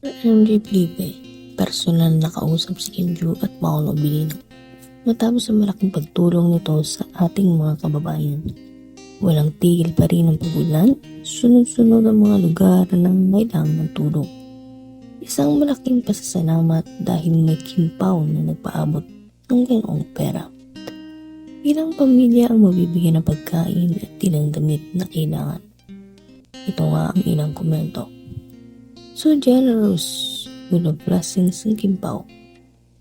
MJ Felipe, personal na kausap si Kim at Paolo Bilino. Matapos ang malaking pagtulong nito sa ating mga kababayan. Walang tigil pa rin ang pagulan, sunod-sunod ang mga lugar na kailangan ng tulong. Isang malaking pasasalamat dahil may kimpaw na nagpaabot ng ganoong pera. Ilang pamilya ang mabibigyan ng pagkain at ilang damit na kailangan. Ito nga ang ilang komento. So generous with the blessings ng Kimpaw.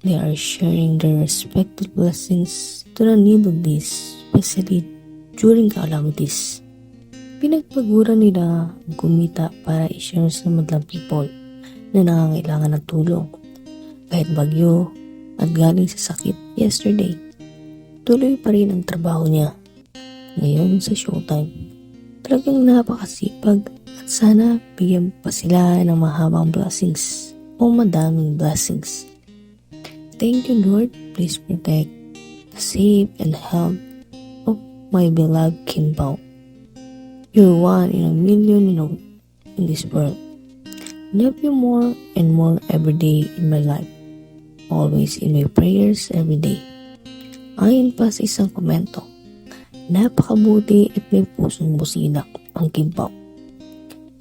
They are sharing their respected blessings to the need of this, especially during calamities. Pinagpagura nila ang kumita para i-share sa madlang people na nangangailangan ng tulong. Kahit bagyo at galing sa sakit yesterday, tuloy pa rin ang trabaho niya. Ngayon sa showtime, talagang napakasipag at sana bigyan pa sila ng mahabang blessings o madaming blessings. Thank you Lord, please protect, save and help of my beloved Kimbao. You're one in a million you know, in this world. Love you more and more every day in my life. Always in my prayers every day. Ayon pa sa isang komento, napakabuti at may pusong busilak ang Kimbao.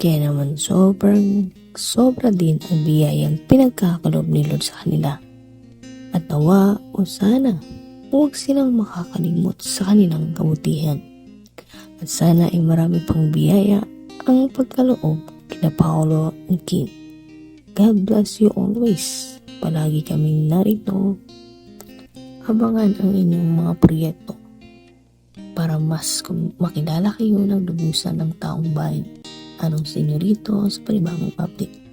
Kaya naman sobrang sobra din ang biyayang pinagkakalob ni Lord sa kanila. At nawa o sana huwag silang makakalimot sa kanilang kabutihan. At sana ay marami pang biyaya ang pagkaloob kina Paolo and Kim. God bless you always. Palagi kaming narito. Abangan ang inyong mga proyekto mas kum- makilala kayo ng lubusan ng taong bayan. Anong senyorito sa panibagong update.